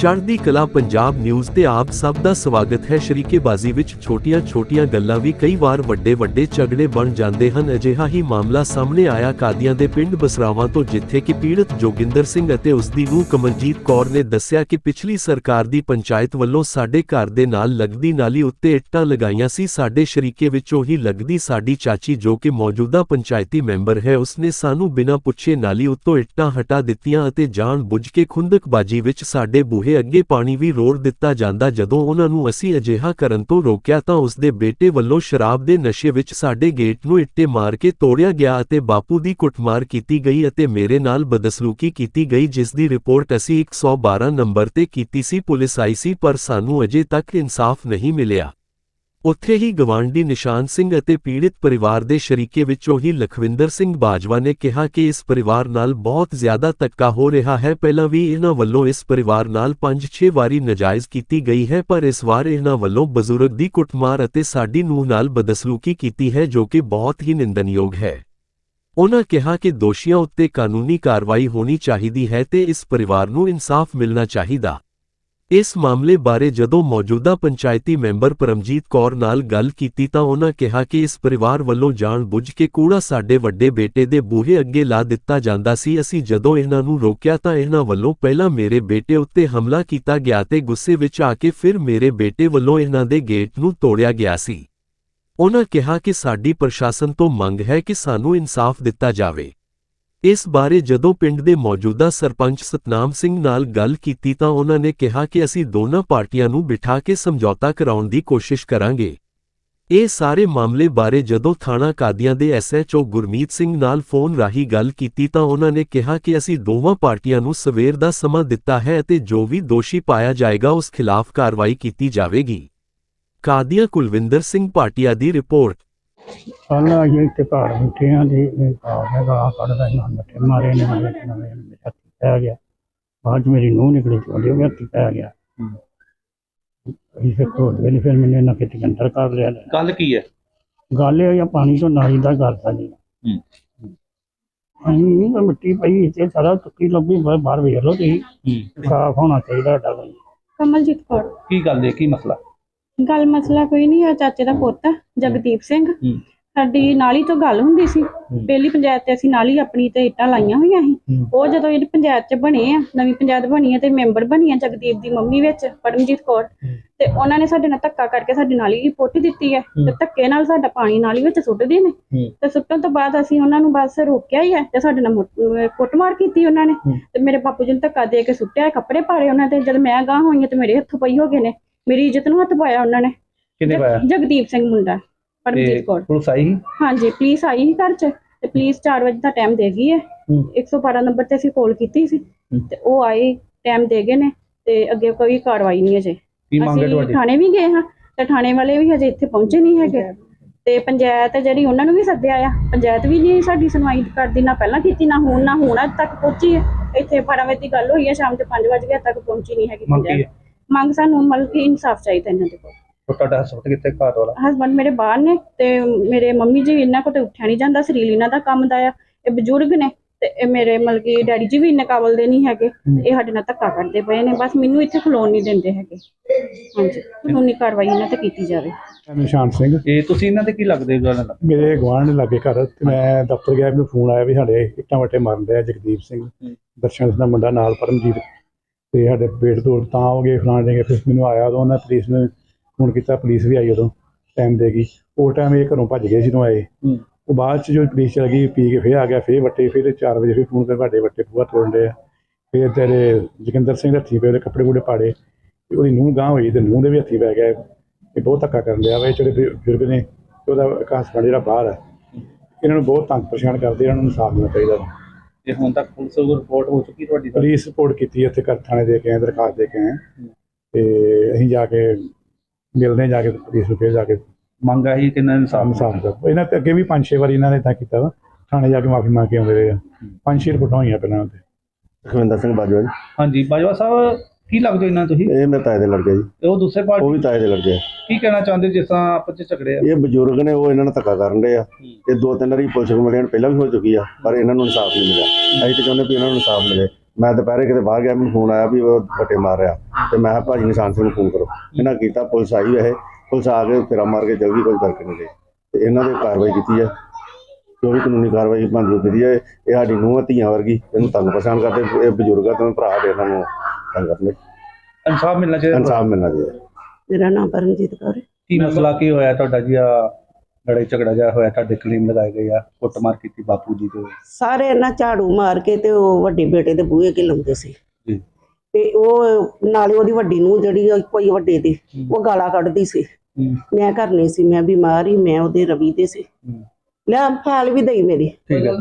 ਚੜ੍ਹਦੀ ਕਲਾ ਪੰਜਾਬ ਨਿਊਜ਼ ਤੇ ਆਪ ਸਭ ਦਾ ਸਵਾਗਤ ਹੈ। ਸ਼ਰੀਕੇਬਾਜ਼ੀ ਵਿੱਚ ਛੋਟੀਆਂ-ਛੋਟੀਆਂ ਗੱਲਾਂ ਵੀ ਕਈ ਵਾਰ ਵੱਡੇ-ਵੱਡੇ ਝਗੜੇ ਬਣ ਜਾਂਦੇ ਹਨ। ਅਜਿਹਾ ਹੀ ਮਾਮਲਾ ਸਾਹਮਣੇ ਆਇਆ ਕਾਦੀਆਂ ਦੇ ਪਿੰਡ ਬਸਰਾਵਾਂ ਤੋਂ, ਜਿੱਥੇ ਕਿ ਪੀੜਤ ਜੋਗਿੰਦਰ ਸਿੰਘ ਅਤੇ ਉਸ ਦੀ ਨੂੰਹ ਕਮਲਜੀਤ ਕੌਰ ਨੇ ਦੱਸਿਆ ਕਿ ਪਿਛਲੀ ਸਰਕਾਰ ਦੀ ਪੰਚਾਇਤ ਵੱਲੋਂ ਸਾਡੇ ਘਰ ਦੇ ਨਾਲ ਲੱਗਦੀ ਨਾਲੀ ਉੱਤੇ ਇੱਟਾਂ ਲਗਾਈਆਂ ਸੀ। ਸਾਡੇ ਸ਼ਰੀਕੇ ਵਿੱਚੋਂ ਹੀ ਲੱਗਦੀ ਸਾਡੀ ਚਾਚੀ ਜੋ ਕਿ ਮੌਜੂਦਾ ਪੰਚਾਇਤੀ ਮੈਂਬਰ ਹੈ, ਉਸਨੇ ਸਾਨੂੰ ਬਿਨਾਂ ਪੁੱਛੇ ਨਾਲੀ ਉੱਤੋਂ ਇੱਟਾਂ ਹਟਾ ਦਿੱਤੀਆਂ ਅਤੇ ਜਾਣ ਬੁੱਝ ਕੇ ਖੁੰਦਕਬਾਜੀ ਵਿੱਚ ਸਾਡੇ ਬੂਹੇ ਅੱਗੇ ਪਾਣੀ ਵੀ ਰੋੜ ਦਿੱਤਾ ਜਾਂਦਾ ਜਦੋਂ ਉਹਨਾਂ ਨੂੰ ਅਸੀਂ ਅਜਿਹਾ ਕਰਨ ਤੋਂ ਰੋਕਿਆ ਤਾਂ ਉਸਦੇ ਬੇਟੇ ਵੱਲੋਂ ਸ਼ਰਾਬ ਦੇ ਨਸ਼ੇ ਵਿੱਚ ਸਾਡੇ ਗੇਟ ਨੂੰ ਇੱਟੇ ਮਾਰ ਕੇ ਤੋੜਿਆ ਗਿਆ ਅਤੇ ਬਾਪੂ ਦੀ ਕੁੱਟਮਾਰ ਕੀਤੀ ਗਈ ਅਤੇ ਮੇਰੇ ਨਾਲ ਬਦਸਲੂਕੀ ਕੀਤੀ ਗਈ, ਜਿਸ ਦੀ ਰਿਪੋਰਟ ਅਸੀਂ 112 ਨੰਬਰ ਤੇ ਕੀਤੀ ਸੀ। ਪੁਲਿਸ ਆਈ ਸੀ, ਪਰ ਸਾਨੂੰ ਅਜੇ ਤੱਕ ਇਨਸਾਫ ਨਹੀਂ ਮਿਲਿਆ। ਉੱਥੇ ਹੀ ਗਵਾਂਢੀ ਨਿਸ਼ਾਨ ਸਿੰਘ ਅਤੇ ਪੀੜਿਤ ਪਰਿਵਾਰ ਦੇ ਸ਼ਰੀਕੇ ਵਿੱਚੋਂ ਹੀ ਲਖਵਿੰਦਰ ਸਿੰਘ ਬਾਜਵਾ ਨੇ ਕਿਹਾ ਕਿ ਇਸ ਪਰਿਵਾਰ ਨਾਲ ਬਹੁਤ ਜ਼ਿਆਦਾ ਧੱਕਾ ਹੋ ਰਿਹਾ ਹੈ। ਪਹਿਲਾਂ ਵੀ ਇਹਨਾਂ ਵੱਲੋਂ ਇਸ ਪਰਿਵਾਰ ਨਾਲ 5-6 ਵਾਰੀ ਨਜਾਇਜ਼ ਕੀਤੀ ਗਈ ਹੈ, ਪਰ ਇਸ ਵਾਰ ਇਹਨਾਂ ਵੱਲੋਂ ਬਜ਼ੁਰਗ ਦੀ ਕੁੱਟਮਾਰ ਅਤੇ ਸਾਡੀ ਨੂੰਹ ਨਾਲ ਬਦਸਲੂਕੀ ਕੀਤੀ ਹੈ, ਜੋ ਕਿ ਬਹੁਤ ਹੀ ਨਿੰਦਨਯੋਗ ਹੈ। ਉਨ੍ਹਾਂ ਕਿਹਾ ਕਿ ਦੋਸ਼ੀਆਂ ਉੱਤੇ ਕਾਨੂੰਨੀ ਕਾਰਵਾਈ ਹੋਣੀ ਚਾਹੀਦੀ ਹੈ ਤੇ ਇਸ ਪਰਿਵਾਰ ਨੂੰ ਇਨਸਾਫ ਮਿਲਣਾ ਚਾਹੀਦਾ। ਇਸ ਮਾਮਲੇ ਬਾਰੇ ਜਦੋਂ ਮੌਜੂਦਾ ਪੰਚਾਇਤੀ ਮੈਂਬਰ ਪਰਮਜੀਤ ਕੌਰ ਨਾਲ ਗੱਲ ਕੀਤੀ ਤਾਂ ਉਹਨਾਂ ਕਿਹਾ ਕਿ ਇਸ ਪਰਿਵਾਰ ਵੱਲੋਂ ਜਾਣ ਬੁੱਝ ਕੇ ਕੂੜਾ ਸਾਡੇ ਵੱਡੇ ਬੇਟੇ ਦੇ ਬੂਹੇ ਅੱਗੇ ਲਾ ਦਿੱਤਾ ਜਾਂਦਾ ਸੀ। ਅਸੀਂ ਜਦੋਂ ਇਹਨਾਂ ਨੂੰ ਰੋਕਿਆ ਤਾਂ ਇਹਨਾਂ ਵੱਲੋਂ ਪਹਿਲਾਂ ਮੇਰੇ ਬੇਟੇ ਉੱਤੇ ਹਮਲਾ ਕੀਤਾ ਗਿਆ ਤੇ ਗੁੱਸੇ ਵਿੱਚ ਆ ਕੇ ਫਿਰ ਮੇਰੇ ਬੇਟੇ ਵੱਲੋਂ ਇਹਨਾਂ ਦੇ ਗੇਟ ਨੂੰ ਤੋੜਿਆ ਗਿਆ ਸੀ। ਉਹਨਾਂ ਕਿਹਾ ਕਿ ਸਾਡੀ ਪ੍ਰਸ਼ਾਸਨ ਤੋਂ ਮੰਗ ਹੈ ਕਿ ਸਾਨੂੰ ਇਨਸਾਫ ਦਿੱਤਾ ਜਾਵੇ। ਇਸ ਬਾਰੇ ਜਦੋਂ ਪਿੰਡ ਦੇ ਮੌਜੂਦਾ ਸਰਪੰਚ ਸਤਨਾਮ ਸਿੰਘ ਨਾਲ ਗੱਲ ਕੀਤੀ ਤਾਂ ਉਹਨਾਂ ਨੇ ਕਿਹਾ ਕਿ ਅਸੀਂ ਦੋਨਾਂ ਪਾਰਟੀਆਂ ਨੂੰ ਬਿਠਾ ਕੇ ਸਮਝੌਤਾ ਕਰਾਉਣ ਦੀ ਕੋਸ਼ਿਸ਼ ਕਰਾਂਗੇ। ਇਹ ਸਾਰੇ ਮਾਮਲੇ ਬਾਰੇ ਜਦੋਂ ਥਾਣਾ ਕਾਦੀਆਂ ਦੇ ਐਸਐਚਓ ਗੁਰਮੀਤ ਸਿੰਘ ਨਾਲ ਫੋਨ ਰਾਹੀਂ ਗੱਲ ਕੀਤੀ ਤਾਂ ਉਹਨਾਂ ਨੇ ਕਿਹਾ ਕਿ ਅਸੀਂ ਦੋਵਾਂ ਪਾਰਟੀਆਂ ਨੂੰ ਸਵੇਰ ਦਾ ਸਮਾਂ ਦਿੱਤਾ ਹੈ ਅਤੇ ਜੋ ਵੀ ਦੋਸ਼ੀ ਪਾਇਆ ਜਾਏਗਾ ਉਸ ਖਿਲਾਫ ਕਾਰਵਾਈ ਕੀਤੀ ਜਾਵੇਗੀ। ਕਾਦੀਆਂ ਕੁਲਵਿੰਦਰ ਸਿੰਘ ਪਾਟਿਆ ਦੀ ਰਿਪੋਰਟ। ਕੱਲ ਆਈਏ ਇੱਥੇ ਘਰ ਬੈਠੇ ਆ ਜੀ ਇਹ ਘਰ ਨੇ ਗਾਲਾਂ ਕੱਢਦਾ ਇਹਨਾਂ ਮੱਠੇ ਮਾਰੇ ਨੇ ਮੇਰੇ ਨਵੇਂ ਮੇਰੇ ਹੱਥੀ ਪੈ ਗਿਆ। ਬਾਅਦ 'ਚ ਮੇਰੀ ਨੂੰਹ ਨਿਕਲੀ ਚੋਲੀ ਉਹ ਹੱਥੀ ਪੈ ਗਿਆ। ਇਸੇ ਕੋਲ ਵੇਲੇ ਫਿਰ ਮੈਨੂੰ ਇਹਨਾਂ ਕਿਤੇ ਅੰਦਰ ਕਰ ਲਿਆ। ਗੱਲ ਕੀ ਹੈ? ਗੱਲ ਇਹ ਆ ਪਾਣੀ ਤੋਂ ਨਾਲੀ ਦਾ ਕਰਤਾ ਜੀ। ਹੂੰ। ਅਸੀਂ ਤਾਂ ਮਿੱਟੀ ਪਈ ਇੱਥੇ ਸਾਰਾ ਤੁੱਕੀ ਲੱਭੀ ਬਾਹਰ ਬਾਹਰ ਵੇਖ ਲਓ ਤੁਸੀਂ। ਸਾਫ਼ ਹੋਣਾ ਚਾਹੀਦਾ ਕੋਈ ਕਮਲਜੀਤ ਕੌਰ। ਕੀ ਗੱਲ ਹੈ ਕੀ ਮਸਲਾ? ਗੱਲ ਮਸਲਾ ਕੋਈ ਨਹੀਂ ਆ ਚਾਚੇ ਦਾ ਪੁੱਤ ਆ, ਜਗਦੀਪ ਸਿੰਘ। ਹੂੰ। ਸਾਡੀ ਨਾਲੀ ਤੋਂ ਗੱਲ ਹੁੰਦੀ ਸੀ। ਪਹਿਲੀ ਪੰਚਾਇਤ ਤੇ ਅਸੀਂ ਨਾਲੀ ਆਪਣੀ ਤੇ ਇੱਟਾਂ ਲਾਈਆਂ ਹੋਈਆਂ ਸੀ। ਹੂੰ। ਉਹ ਜਦੋਂ ਇਹ ਪੰਚਾਇਤ ਚ ਬਣੇ ਆ ਨਵੀਂ ਪੰਚਾਇਤ ਬਣੀ ਆ ਤੇ ਮੈਂਬਰ ਬਣੀ ਆ ਜਗਦੀਪ ਦੀ ਮੰਮੀ ਵਿੱਚ ਪਰਮਜੀਤ ਕੌਰ। ਤੇ ਉਹਨਾਂ ਨੇ ਸਾਡੇ ਨਾਲ ਧੱਕਾ ਕਰਕੇ ਸਾਡੀ ਨਾਲੀ ਪੁੱਟ ਦਿੱਤੀ ਹੈ। ਤੇ ਧੱਕੇ ਨਾਲ ਸਾਡਾ ਪਾਣੀ ਨਾਲੀ ਵਿੱਚ ਸੁੱਟਦੇ ਨੇ। ਹੂੰ। ਤੇ ਸੁੱਟਣ ਤੋਂ ਬਾਅਦ ਅਸੀਂ ਉਹਨਾਂ ਨੂੰ ਬਸ ਰੋਕਿਆ ਹੀ ਹੈ ਤੇ ਸਾਡੇ ਨਾਲ ਮੁੱਟ- ਅਹ ਕੁੱਟਮਾਰ ਕੀਤੀ ਉਹਨਾਂ ਨੇ। ਤੇ ਮੇਰੇ ਬਾਪੂ ਜੀ ਨੂੰ ਧੱਕਾ ਦੇ ਕੇ ਸੁੱਟਿਆ ਕੱਪੜੇ ਪਾੜੇ ਉਹਨਾਂ ਤੇ। ਜਦ ਮੈਂ ਗਾਂ ਹੋਈ ਹਾਂ ਤੇ ਮੇਰੇ ਹੱਥੋਂ ਪਈ ਹੋ ਗਏ ਨੇ। ਮੇਰੀ ਇੱਜ਼ਤ ਨੂੰ ਹੱਥ ਪਾਇਆ ਉਹਨਾਂ ਨੇ। ਕਿਹਨੇ ਪਾਇਆ? ਜਗ- ਜਗਦੀਪ ਸਿੰਘ ਮੁੰਡਾ ਤੇ ਪਰਮਜੀਤ ਕੌਰ। ਪੁਲਿਸ ਆਈ ਸੀ? ਹਾਂਜੀ ਪੁਲਿਸ ਆਈ ਸੀ ਘਰ ਚ ਤੇ ਪੁਲਿਸ 4 ਵਜੇ ਦਾ ਟਾਈਮ ਦੇ ਗਈ ਹੈ। ਹੂੰ। 112 ਨੰਬਰ ਤੇ ਅਸੀਂ ਕਾਲ ਕੀਤੀ ਸੀ ਹੂੰ। ਤੇ ਉਹ ਆਏ ਟਾਈਮ ਦੇ ਗਏ ਨੇ ਤੇ ਅੱਗੇ ਕੋਈ ਕਾਰਵਾਈ ਨਹੀਂ ਅਜੇ। ਕੀ ਮੰਗ ਹੈ ਅਸੀਂ ਤੁਹਾਡੀ? ਥਾਣੇ ਵੀ ਗਏ ਹਾਂ ਤੇ ਥਾਣੇ ਵਾਲੇ ਵੀ ਹਜੇ ਇੱਥੇ ਪਹੁੰਚੇ ਨਹੀਂ ਹੈਗੇ। ਤੇ ਪੰਚਾਇਤ ਹੈ ਜਿਹੜੀ ਉਹਨਾਂ ਨੂੰ ਵੀ ਸੱਦਿਆ ਆ ਪੰਚਾਇਤ ਵੀ ਨਹੀਂ ਸਾਡੀ ਸੁਣਵਾਈ ਕਰਦੀ ਨਾ ਪਹਿਲਾਂ ਕੀਤੀ ਨਾ ਹੁਣ ਨਾ ਹੁਣ ਅੱਜ ਤੱਕ ਪਹੁੰਚੀ ਹੈ। ਇੱਥੇ 12 ਵਜੇ ਦੀ ਗੱਲ ਹੋਈ ਹੈ ਸ਼ਾਮ ਦੇ 5 ਵਜੇ ਤੱਕ ਪਹੁੰਚੀ ਨਹੀਂ ਹੈਗੀ ਮੰਗ ਕੀ ਪੰਚਾਇਤ। ਮੰਗ ਸਾਨੂੰ ਮਤਲਬ ਕਿ ਇਨਸਾਫ ਚਾਹੀਦਾ ਇਹਨਾਂ ਦੇ ਕੋਲ। ਉਹ ਤੁਹਾਡਾ ਹਸਪਤਾਲ ਕਿੱਥੇ ਘਾਟ ਵਾਲਾ? ਹਸਬੰਡ ਮੇਰੇ ਬਾਹਰ ਨੇ ਤੇ ਮੇਰੇ ਮੰਮੀ ਜੀ ਇਹਨਾਂ ਕੋਲ ਤੇ ਉੱਠਿਆ ਨਹੀਂ ਜਾਂਦਾ ਸਰੀਰ ਇਹਨਾਂ ਦਾ ਕੰਮ ਦਾ ਆ। ਇਹ ਬਜ਼ੁਰਗ ਨੇ ਤੇ ਇਹ ਮੇਰੇ ਮਤਲਬ ਕਿ ਡੈਡੀ ਜੀ ਵੀ ਇੰਨੇ ਕਾਬਲ ਦੇ ਨਹੀਂ ਹੈਗੇ ਤੇ ਇਹ ਸਾਡੇ ਨਾਲ ਧੱਕਾ ਕਰਦੇ ਪਏ ਨੇ ਬਸ ਮੈਨੂੰ ਇੱਥੇ ਖਲੋਣ ਨਹੀਂ ਦਿੰਦੇ ਹੈਗੇ। ਹਾਂਜੀ ਕਾਨੂੰਨੀ ਕਾਰਵਾਈ ਇਹਨਾਂ ਤੇ ਕੀਤੀ ਜਾਵੇ। ਨਿਸ਼ਾਨ ਸਿੰਘ। ਤੇ ਤੁਸੀਂ ਇਹਨਾਂ ਦੇ ਕੀ ਲੱਗਦੇ ਹੋ ਗੱਲ ਮੇਰੇ ਗੁਆਂਢ ਦੇ ਲਾਗੇ ਘਰ ਤੇ ਮੈਂ ਦਫ਼ਤਰ ਗਿਆ ਮੈਨੂੰ ਫੋਨ ਆਇਆ ਵੀ ਸਾਡੇ ਇੱਟਾਂ ਵੱਟੇ ਮਾਰਨ ਡਿਆ ਜਗਦੀਪ ਸਿੰਘ। ਦਰਸ਼ਨ ਸਿੰਘ ਦਾ ਮੁੰਡਾ ਨਾਲ ਪਰਮਜੀਤ ਤੇ ਸਾਡੇ ਪੇਟ ਤੋਂ ਤਾਂ ਹੋ ਗਏ ਫਲਾਣ ਦੇ ਫਿਰ ਮੈਨੂੰ ਆਇਆ ਉਦੋਂ ਉਹਨਾਂ ਪੁਲਿਸ ਨੇ ਫੋਨ ਕੀਤਾ ਪੁਲਿਸ ਵੀ ਆਈ ਉਦੋਂ ਟਾਈਮ ਦੇ ਗਈ। ਉਹ ਟਾਈਮ ਇਹ ਘਰੋਂ ਭੱਜ ਗਏ ਜਦੋਂ ਆਏ। ਉਹ ਬਾਅਦ ਚ ਜੋ ਪੁਲਿਸ ਚਲ ਗਈ ਪੀ ਕੇ ਫੇਰ ਆ ਗਿਆ ਫੇਰ ਵੱਟੇ ਫੇਰ 4 ਵਜੇ ਫੇਰ ਫੋਨ ਕਰ ਵੱਡੇ ਵੱਟੇ ਪੂਆ ਤੋੜਨ ਡਿਆ ਫੇਰ ਤੇਰੇ ਜੋਗਿੰਦਰ ਸਿੰਘ ਦੇ ਹੱਥੀ ਪਏ ਉਹਦੇ ਕੱਪੜੇ ਕੁੜੇ ਪਾੜੇ ਉਹਦੀ ਨੂੰਹ ਗਾਂ ਹੋਈ ਤੇ ਨੂੰਹ ਦੇ ਵੀ ਹੱਥੀ ਪੈ ਗਿਆ। ਇਹ ਬਹੁਤ ਧੱਕਾ ਕਰਨ ਡਿਆ ਵਾ ਜਿਹੜੇ ਬਜ਼ੁਰਗ ਨੇ ਉਹਦਾ ਹਸਬੰਡ ਜਿਹੜਾ ਬਾਹਰ ਹੈ ਇਹਨਾਂ ਨੂੰ ਬਹੁਤ ਤੰਗ ਪਰੇਸ਼ਾਨ ਕਰਦੇ ਇਹਨਾਂ ਨੂੰ ਇਨਸਾਫ ਮਿਲਣਾ ਚਾਹੀਦਾ। ਤੇ ਹੁਣ ਤੱਕ ਪੁਲਿਸ ਵੱਲੋਂ ਰਿਪੋਰਟ ਹੋ ਚੁੱਕੀ ਤੁਹਾਡੀ ਤਾਂ? ਪੁਲਿਸ ਰਿਪੋਰਟ ਕੀਤੀ ਇੱਥੇ ਕਰ ਥਾਣੇ ਦੇ ਕੇ ਆਏ ਦਰਖਾਸਤ ਦੇ ਕੇ ਆਏ ਤੇ ਅਸੀਂ ਜਾ ਕੇ ਮਿਲਦੇ ਹਾਂ ਜਾ ਕੇ ਪੁਲਿਸ ਨੂੰ ਫੇਰ ਜਾ ਕੇ ਮੰਗ ਆਹੀ ਕਿ ਇਹਨਾਂ ਨੂੰ ਇਨਸਾਫ ਇਨਸਾਫ ਦਾ ਇਹਨਾਂ ਤੇ ਅੱਗੇ ਵੀ ਪੰਜ ਛੇ ਵਾਰੀ ਇਹਨਾਂ ਨੇ ਤਾਂ ਕੀਤਾ ਵਾ। ਥਾਣੇ ਜਾ ਕੇ ਮਾਫੀ ਮੰਗ ਕੇ ਆਉਂਦੇ ਰਹੇ ਆ। ਪੰਜ ਛੇ ਰਿਪੋਰਟਾਂ ਹੋਈਆਂ ਪਹਿਲਾਂ ਉੱਤੇ। ਲਖਵਿੰਦਰ ਸਿੰਘ ਬਾਜਵਾ ਜੀ। ਹਾਂਜੀ ਬਾਜਵਾ ਸਾਹਿਬ ਕੀ ਲੱਗਦੇ ਇਹਨਾਂ ਨੂੰ ਤੁਸੀਂ? ਇਹ ਮੇਰੇ ਤਾਏ ਦੇ ਲੜਕੇ ਜੀ। ਤੇ ਉਹ ਦੂਸਰੇ ਉਹ ਪਾਰਟੀ ਵੀ ਤਾਏ ਦੇ ਲੜਕੇ ਆ। ਕੀ ਕਹਿਣਾ ਚਾਹੁੰਦੇ ਹੋ ਜਿਸ ਤਰ੍ਹਾਂ ਆਪਸ ਚ ਝਗੜੇ ਆ? ਇਹ ਬਜ਼ੁਰਗ ਨੇ ਉਹ ਇਹਨਾਂ ਨਾਲ ਧੱਕਾ ਕਰਨ ਦੇ ਆ। ਤੇ ਦੋ ਤਿੰਨ ਵਾਰੀ ਪੁਲਿਸ ਕੰਪਲੇਂਟ ਪਹਿਲਾਂ ਵੀ ਹੋ ਚੁੱਕੀ ਆ ਪਰ ਇਹਨਾਂ ਨੂੰ ਇਨਸਾਫ ਨਹੀਂ ਮਿਲਿਆ। ਅਸੀਂ ਤਾਂ ਚਾਹੁੰਦੇ ਵੀ ਇਹਨਾਂ ਨੂੰ ਇਨਸਾਫ ਮਿਲੇ। ਮੈਂ ਦੁਪਹਿਰੇ ਕਿਤੇ ਬਾਹਰ ਗਿਆ ਮੈਨੂੰ ਫੋਨ ਆਇਆ ਵੀ ਉਹ ਵੱਟੇ ਮਾਰ ਰਿਹਾ। ਤੇ ਮੈਂ ਕਿਹਾ ਭਾਜੀ ਨਿਸ਼ਾਨ ਸਿੰਘ ਨੂੰ ਫੋਨ ਕਰੋ। ਇਹਨਾਂ ਕੀਤਾ ਪੁਲਿਸ ਆਈ ਵੈਸੇ। ਪੁਲਿਸ ਆ ਕੇ ਫੇਰਾ ਮਾਰ ਕੇ ਜਲਦੀ ਕੋਈ ਕਰਕੇ ਨਹੀਂ ਗਈ ਤੇ ਇਹਨਾਂ ਦੇ ਕਾਰਵਾਈ ਕੀਤੀ ਹੈ ਜੋ ਵੀ ਕਾਨੂੰਨੀ ਕਾਰਵਾਈ ਉਹ ਕੀਤੀ ਹੈ ਇਹ ਸਾਡੀ ਨੂੰਹ ਧੀਆਂ ਵਰਗੀ ਇਹਨੂੰ ਤੰਗ ਪਛਾਣ ਕਰਦੇ। ਇਹ ਬਜ਼ੁਰਗਾਂ ਤੋਂ ਭਰਾ ਦੇ ਇਹਨਾਂ ਨੂੰ। ਤੰਗ ਕਰਨੇ। ਇਨਸਾਫ ਮਿਲਣਾ ਚਾਹੀਦਾ ਇਨਸਾਫ ਮਿਲਣਾ ਚਾਹੀਦਾ। ਮੇਰਾ ਨਾਮ ਪਰਮਜੀਤ ਕੌਰ ਹੈ। ਕੀ ਮਸਲਾ ਕੀ ਹੋਇਆ ਤੁਹਾਡਾ ਜੀ? ਆ ਲੜਾਈ ਝਗੜਾ ਜਿਹਾ ਹੋਇਆ ਤੁਹਾਡੇ ਕਲੇਮ ਲਗਾਏ ਗਏ ਆ ਕੁੱਟਮਾਰ ਕੀਤੀ ਬਾਪੂ ਜੀ ਦੇ ਸਾਰੇ ਇਹਨਾਂ ਝਾੜੂ ਮਾਰ ਕੇ ਤੇ ਉਹ ਵੱਡੇ ਬੇਟੇ ਦੇ ਬੂਹੇ ਅੱਗੇ ਲਾਉਂਦੇ ਸੀ। ਜੀ। ਤੇ ਉਹ ਨਾਲੇ ਉਹਦੀ ਵੱਡੀ ਨੂੰ ਜਿਹੜੀ ਉਹ ਕੋਈ ਵੱਡੇ ਦੀ ਉਹ ਗਾਲਾਂ ਕੱਢਦੀ ਸੀ। ਹੂੰ, ਮੈਂ ਘਰ ਨਹੀਂ ਸੀ ਮੈਂ ਬਿਮਾਰ ਹੀ ਮੈਂ ਉਹਦੇ ਰਵੀ ਦੇ ਸੀ। ਹੂੰ, ਲੈ ਫਾਲ ਵੀ ਦਈ ਮੇਰੀ। ਠੀਕ ਹੈ।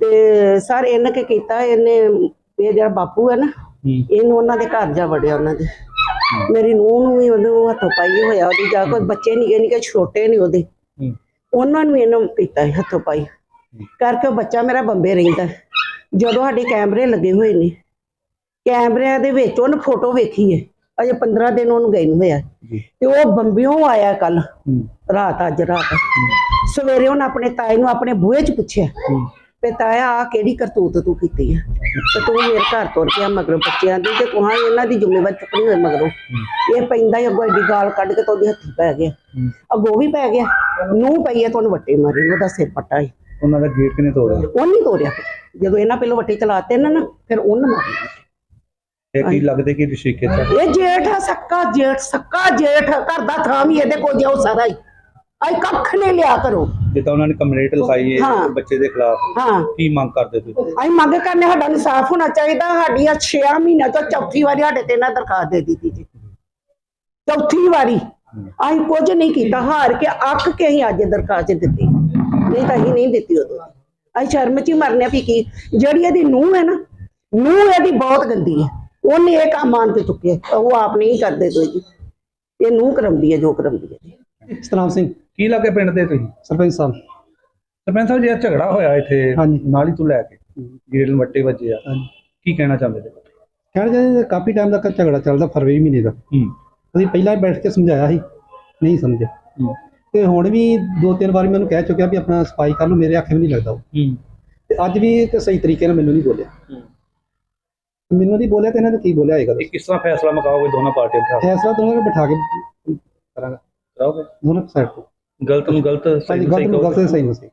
ਤੇ ਸਰ ਇਹਨੇ ਕੀ ਕੀਤਾ ਇਹਨੇ ਇਹ ਜਿਹੜਾ ਬਾਪੂ ਹੈ ਨਾ ਇਹਨੂੰ ਉਹਨਾਂ ਦੇ ਘਰ ਜਾ ਵੜਿਆ ਉਹਨਾਂ ਦੇ। ਮੇਰੀ ਨੂੰਹ ਨੂੰ ਵੀ ਉਹਨੂੰ ਹੱਥੋਂ ਪਾਈ ਹੋਇਆ ਉਹਦੀ ਜਾ ਕੋਈ ਬੱਚੇ ਨਿੱਕੇ ਨਿੱਕੇ ਛੋਟੇ ਨੇ ਉਹਦੇ। ਉਹਨਾਂ ਨੂੰ ਇਹਨੂੰ ਕੀਤਾ ਹੱਥੋਂ ਪਾਈ। ਕਰਕੇ ਬੱਚਾ ਮੇਰਾ ਬੰਬੇ ਰਹਿੰਦਾ। ਜਦੋਂ ਸਾਡੇ ਕੈਮਰੇ ਲੱਗੇ ਹੋਏ ਨੇ ਕੈਮਰਿਆਂ ਦੇ ਵਿੱਚ ਉਹਨੇ ਫੋਟੋ ਵੇਖੀ ਹੈ। ਅਜੇ 15 ਦਿਨ ਉਹਨੂੰ ਗਏ ਨੂੰ ਹੋਇਆ। ਤੇ ਉਹ ਬੰਬਿਓਂ ਆਇਆ ਕੱਲ ਰਾਤ ਅੱਜ ਰਾਤ। ਸਵੇਰੇ ਉਹਨੇ ਆਪਣੇ ਤਾਏ ਨੂੰ ਆਪਣੇ ਬੂਹੇ 'ਚ ਪੁੱਛਿਆ। ਤੇ ਤਾਇਆ ਆ ਕਿਹੜੀ ਕਰਤੂਤ ਤੂੰ ਕੀਤੀ ਆ? ਤੇ ਤੂੰ ਮੇਰੇ ਘਰ ਤੁਰ ਗਿਆ ਮਗਰੋਂ ਬੱਚਿਆਂ ਦੀ ਤੇ ਕੋਹਾਂ ਇਹਨਾਂ ਦੀ ਜ਼ਿੰਮੇਵਾਰੀ ਚੁੱਕਣੀ ਹੋਏ ਮਗਰੋਂ। ਇਹ ਪੈਂਦਾ ਹੀ ਅੱਗੋਂ ਐਡੀ ਗਾਲ ਕੱਢ ਕੇ ਤਾਂ ਉਹਦੇ ਹੱਥੀ ਪੈ ਗਿਆ। ਅੱਗੋਂ ਵੀ ਪੈ ਗਿਆ। ਨੂੰ ਪਈ ਆ ਤੁਹਾਨੂੰ ਵੱਟੇ ਮਾਰੇ ਉਹਦਾ ਸਿਰ ਪੱਟਾ ਹੀ ਉਹਨਾਂ ਦਾ ਗੇਟ ਕਿਨੇ ਤੋੜਿਆ? ਉਹ ਨਹੀਂ ਤੋੜਿਆ। ਜਦੋਂ ਇਹਨਾਂ ਪਹਿਲਾਂ ਵੱਟੇ ਚਲਾਤੇ ਨਾ ਨਾ ਫਿਰ ਉਹਨੇ ਮਾਰਿਆ ਇਹ ਕੀ ਲੱਗਦੇ ਕਿ ਰਿਸ਼ੀਕੇ ਚ ਇਹ ਜੇਠ ਆ ਸੱਕਾ ਜੇਠ ਸੱਕਾ ਜੇਠ ਘਰ ਦਾ ਥਾਂ ਵੀ ਇਹਦੇ ਕੋਲ ਜਾਓ ਸਾਰਾ ਹੀ। ਆਈ ਕੱਖ ਨਹੀਂ ਲਿਆ ਕਰੋ ਜਿੱਦਾਂ ਉਹਨਾਂ ਨੇ ਕੰਪਲੇਂਟ ਲਿਖਾਈ ਹੈ ਹਾਂ। ਬੱਚੇ ਦੇ ਖਿਲਾਫ ਹਾਂ। ਕੀ ਮੰਗ ਕਰਦੇ ਤੁਸੀਂ? ਅਸੀਂ ਮੰਗ ਕਰਨੇ ਸਾਡਾ ਇਨਸਾਫ ਹੋਣਾ ਚਾਹੀਦਾ ਸਾਡੀਆਂ 6 ਮਹੀਨਿਆਂ ਤੋਂ ਚੌਥੀ ਵਾਰੀ ਸਾਡੇ ਤੇ ਇਹਨਾਂ ਦਰਖਾਸਤ ਦੇ ਦਿੱਤੀ ਜੀ। ਚੌਥੀ ਵਾਰੀ। ਅਸੀਂ ਕੁਝ ਨਹੀਂ ਕੀਤਾ ਹਾਰ ਕੇ ਅੱਕ ਕੇ ਅਸੀਂ ਅੱਜ ਦਰਖਾਸਤ ਦਿੱਤੀ। ਨਹੀਂ ਤਾਂ ਅਸੀਂ ਨਹੀਂ ਦਿੱਤੀ ਉਦੋਂ। ਅਸੀਂ ਸ਼ਰਮ ਚ ਹੀ ਮਰਨੇ ਵੀ ਕੀ ਜਿਹੜੀ ਇਹਦੀ ਨੂੰਹ ਹੈ ਨਾ ਨੂੰਹ ਇਹਦੀ ਬਹੁਤ ਗੰਦੀ ਹੈ। ਉਹਨੇ ਇਹ ਕੰਮ ਆਣ ਕੇ ਚੁੱਕਿਆ ਉਹ ਆਪ ਨਹੀਂ ਕਰਦੇ ਕੋਈ। ਜੀ ਇਹ ਨੂੰਹ ਕਰਮਦੀ ਹੈ ਜੋ ਕਰਮਦੀ ਹੈ। ਜੀ ਸਤਨਾਮ ਸਿੰਘ ਕੀ ਲੱਗੇ ਪਿੰਡ ਦੇ ਤੁਸੀਂ? ਸਰਪੰਚ ਸਾਹਿਬ। ਸਰਪੰਚ ਸਾਹਿਬ ਜੇ ਝਗੜਾ ਹੋਇਆ ਇੱਥੇ ਹਾਂਜੀ। ਨਾਲੀ ਤੋਂ ਲੈ ਕੇ ਗੇਟ ਵੱਟੇ ਵੱਜੇ ਆ। ਹਾਂਜੀ। ਕੀ ਕਹਿਣਾ ਚਾਹੁੰਦੇ ਜੀ? ਕਹਿਣਾ ਚਾਹੀਦਾ ਕਾਫੀ ਟਾਈਮ ਦਾ ਝਗੜਾ ਚੱਲਦਾ ਫਰਵਰੀ ਮਹੀਨੇ ਦਾ। ਹੂੰ। ਅਸੀਂ ਪਹਿਲਾਂ ਬੈਠ ਕੇ ਸਮਝਾਇਆ ਸੀ ਨਹੀਂ ਸਮਝਿਆ। ਹੂੰ। ਤੇ ਹੁਣ ਵੀ ਦੋ ਤਿੰਨ ਵਾਰ ਮੈਨੂੰ ਕਹਿ ਚੁੱਕਿਆ ਵੀ ਆਪਣਾ ਸਫ਼ਾਈ ਕਰ ਲਓ ਮੇਰੇ ਅੱਖੇ ਵੀ ਨਹੀਂ ਲੱਗਦਾ ਉਹ। ਹੂੰ। ਤੇ ਅੱਜ ਵੀ ਇੱਕ ਸਹੀ ਤਰੀਕੇ ਨਾਲ ਮੈਨੂੰ ਨਹੀਂ ਬੋਲਿਆ। ਹੂੰ। ਮੈਨੂੰ ਨਹੀਂ ਬੋਲਿਆ ਤੇ ਇਹਨਾਂ ਨੇ ਕੀ ਬੋਲਿਆ ਹੋਏਗਾ ਇਹ ਕਿਸ ਤਰ੍ਹਾਂ ਫੈਸਲਾ ਮੁਕਾਓਗੇ ਦੋਨਾਂ ਪਾਰਟੀਆਂ ਦਾ ਫੈਸਲਾ ਦੋਨਾਂ ਨੂੰ ਬਿਠਾ ਕੇ ਕਰਾਂਗਾ। ਕਰਾਓਗੇ? ਦੋਨੋਂ ਸਾਈਡ ਤੋਂ। ਗਲਤ ਨੂੰ ਗਲਤ ਸਹੀ ਹਾਂਜੀ ਨੂੰ ਸਹੀ ਗਲਤ ਨੂੰ ਕਹੋਗੇ ਤੇ ਸਹੀ ਨੂੰ ਸਹੀ।